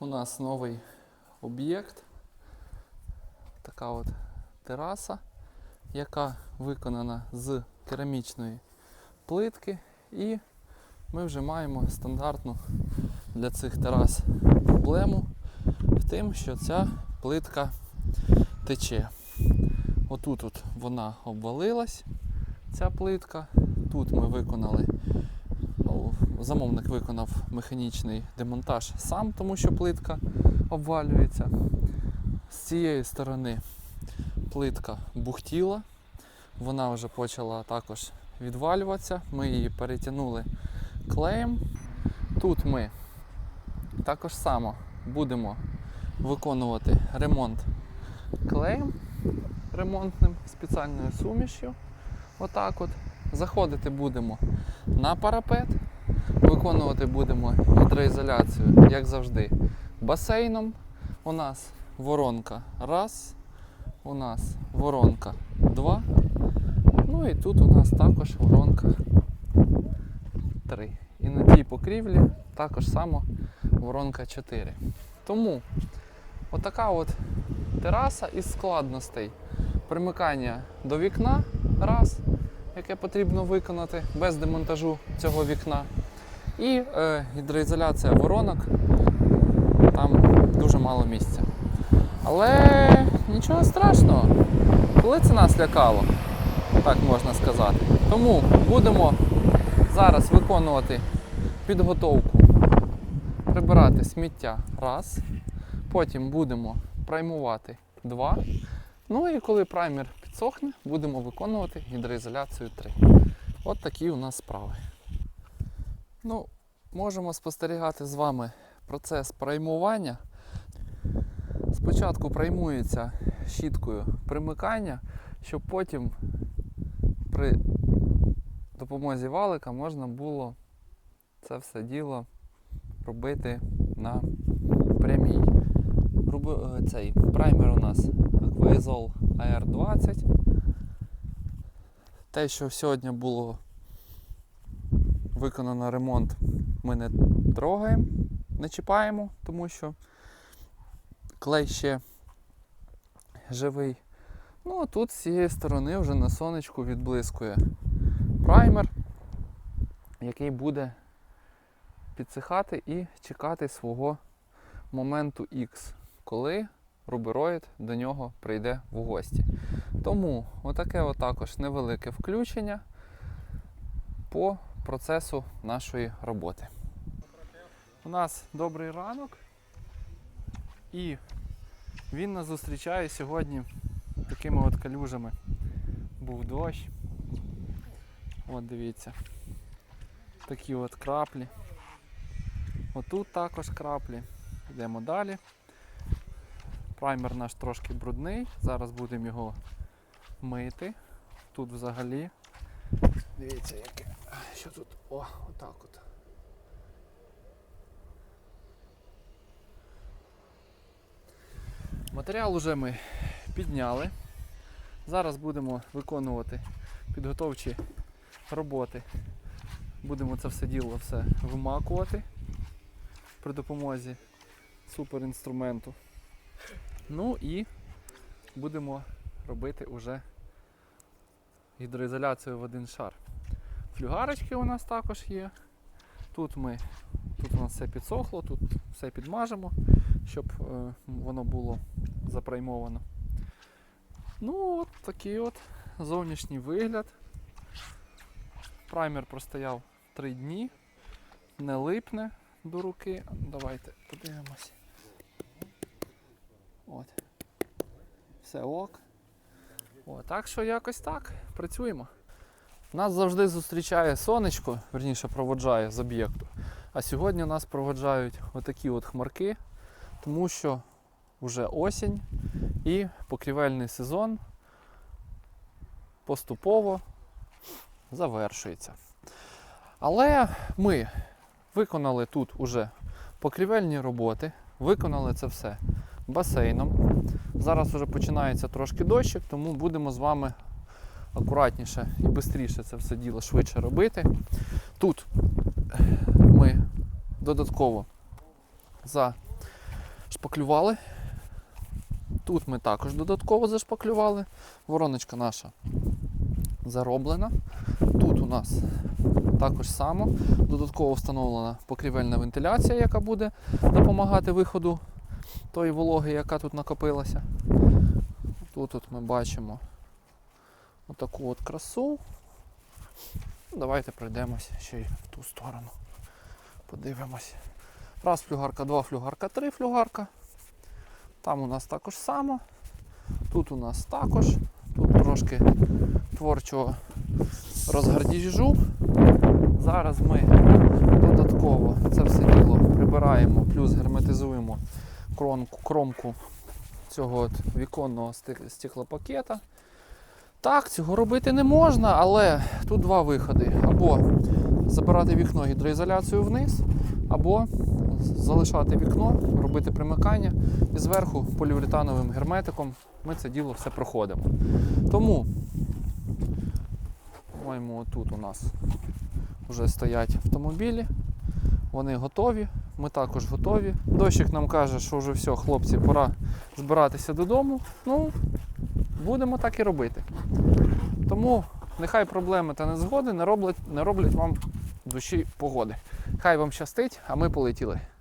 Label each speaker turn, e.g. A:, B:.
A: У нас новий об'єкт. Така от тераса, яка виконана з керамічної плитки. І ми вже маємо стандартну для цих терас проблему в тим, що ця плитка тече. Отут от вона обвалилась, ця плитка. Тут ми виконали, замовник виконав механічний демонтаж сам, тому що плитка обвалюється. З цієї сторони плитка бухтіла, вона вже почала також відвалюватися. Ми її перетягнули клеєм. Тут ми також само будемо виконувати ремонт клеєм ремонтним спеціальною сумішю. Отак от. Заходити будемо на парапет, виконувати будемо гідроізоляцію, як завжди, басейном. У нас воронка раз, у нас воронка два. Ну і тут у нас також воронка три. І на тій покрівлі також само воронка 4. Тому отака от тераса із складностей. Примикання до вікна раз, яке потрібно виконати без демонтажу цього вікна. І е, гідроізоляція воронок. Там дуже мало місця. Але нічого страшного, коли це нас лякало, так можна сказати. Тому будемо зараз виконувати підготовку, прибирати сміття раз. Потім будемо праймувати два. Ну і коли праймер підсохне, будемо виконувати гідроізоляцію 3. От такі у нас справи. Ну, можемо спостерігати з вами процес праймування. Спочатку праймується щіткою примикання, щоб потім при допомозі валика можна було це все діло робити на прямій. Е, Цей праймер у нас Aquaizol AR20. Те, що сьогодні було виконано ремонт, ми не трогаємо, не чіпаємо, тому що клей ще живий. Ну а тут з цієї сторони вже на сонечку відблискує праймер, який буде підсихати і чекати свого моменту X, коли рубероїд до нього прийде в гості. Тому отаке от також невелике включення по процесу нашої роботи. У нас добрий ранок, і він нас зустрічає сьогодні такими от калюжами. Був дощ. От дивіться. Такі от краплі. Отут також краплі. Йдемо далі. Праймер наш трошки брудний. Зараз будемо його мити. Тут взагалі. Дивіться, яке. Що тут? О, отак от. Матеріал уже ми підняли. Зараз будемо виконувати підготовчі роботи. Будемо це все діло все вимакувати при допомозі суперінструменту. Ну і будемо робити уже гідроізоляцію в один шар. Флюгарочки у нас також є. Тут ми, тут у нас все підсохло, тут все підмажемо, щоб е, воно було запраймовано. Ну, от такий от зовнішній вигляд. Праймер простояв 3 дні, не липне до руки. Давайте подивимось. От. Все ок. О, так що якось так. Працюємо. Нас завжди зустрічає сонечко, верніше проводжає з об'єкту. А сьогодні нас проводжають отакі от хмарки, тому що вже осінь і покрівельний сезон поступово завершується. Але ми виконали тут уже покрівельні роботи, виконали це все басейном. Зараз вже починається трошки дощик, тому будемо з вами акуратніше і швидше це все діло швидше робити. Тут ми додатково зашпаклювали. Тут ми також додатково зашпаклювали. Вороночка наша зароблена. Тут у нас також само. Додатково встановлена покрівельна вентиляція, яка буде допомагати виходу тої вологи, яка тут накопилася. Тут от ми бачимо отаку от красу. Ну, Давайте пройдемося ще й в ту сторону. Подивимось. Раз флюгарка, два флюгарка, три флюгарка. Там у нас також само. Тут у нас також. Тут трошки творчого розгардіжу. Зараз ми додатково це все діло прибираємо, плюс герметизуємо кромку, кромку цього от віконного стеклопакета. Так, цього робити не можна, але тут два виходи. Або забирати вікно гідроізоляцією вниз, або залишати вікно, робити примикання і зверху поліуретановим герметиком ми це діло все проходимо. Тому, по-моєму, тут у нас вже стоять автомобілі, вони готові, ми також готові. Дощик нам каже, що вже все, хлопці, пора збиратися додому. Ну, будемо так і робити. Тому нехай проблеми та незгоди не роблять, не роблять вам душі погоди. Хай вам щастить, а ми полетіли.